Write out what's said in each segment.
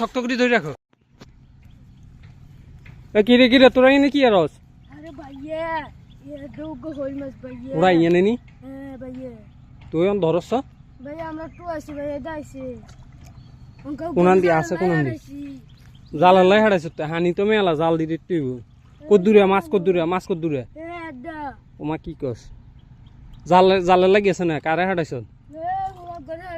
শক্ত করে ধরে রাখো। কিরে কিরে তোরা এনে কি রস দি দি জাল লাই হাড়াইছ তো হানি তো মেলা জাল মাছ কদ্দুরে মাছ কদ্দুরে এ কি কস? জাল জাল লাগিয়েছ না কারে হাড়াইছ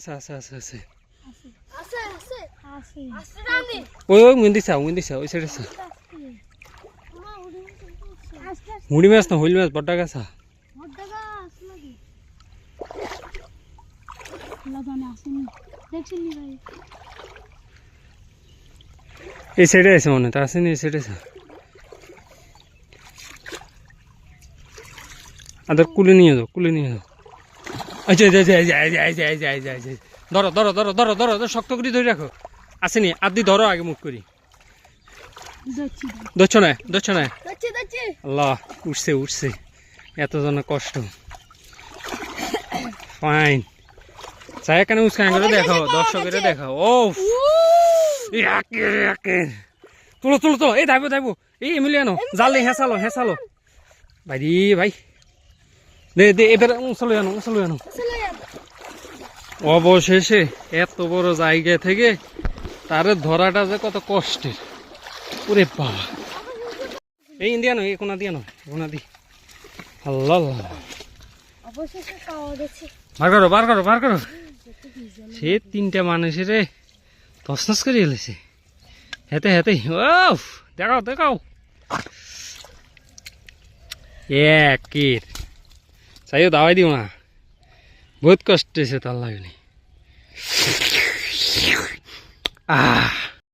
Sí, sí, sí, sí. ওই ওই মুন্দি সা মুন্দি সা ওই সাইডে হুড়ি মাছ না হুইল মাছ বড় গাছ এই সাইডে আছে মনে তো আসেনি এই সাইডে সা আদার কুলে নিয়ে যাও কুলে নিয়ে যাও আচ্ছা আচ্ছা আচ্ছা আচ্ছা আচ্ছা আচ্ছা আচ্ছা ধরো ধরো ধরো ধরো ধরো শক্ত করে ধরে রাখো আসেনি আদি ধরো আগে মুখ করি। ধরছ না? ধরছ না? আল্লাহ উঠছে উঠছে। এত জন কষ্ট। ফাইন চাই কেন উস্কান করে দেখো দর্শকের দেখো ও তুলো তুলো তুলো। এই দাইবো দাইবো এই এমিলিয়ানো জাল দে হেসালো হেসালো ভাই দি ভাই। দে দে এবার উঁচলো জানো উঁচলো জানো অবশেষে এত বড় জায়গা থেকে তারে ধরাটা যে কত কষ্টের। ওরে বাবা। এই ইন্ডিয়ানো এই কোনা দিয়ে নো কোনা দি। আল্লাহ। বার করো বার করো বার করো। সে তিনটা মানুষের তসনস করে এলেছে হেতে হেতে ও দেখাও দেখাও। একের। চাইও দাওয়াই দিও না। বহুত কষ্ট হয়েছে তার লাগনি। 啊。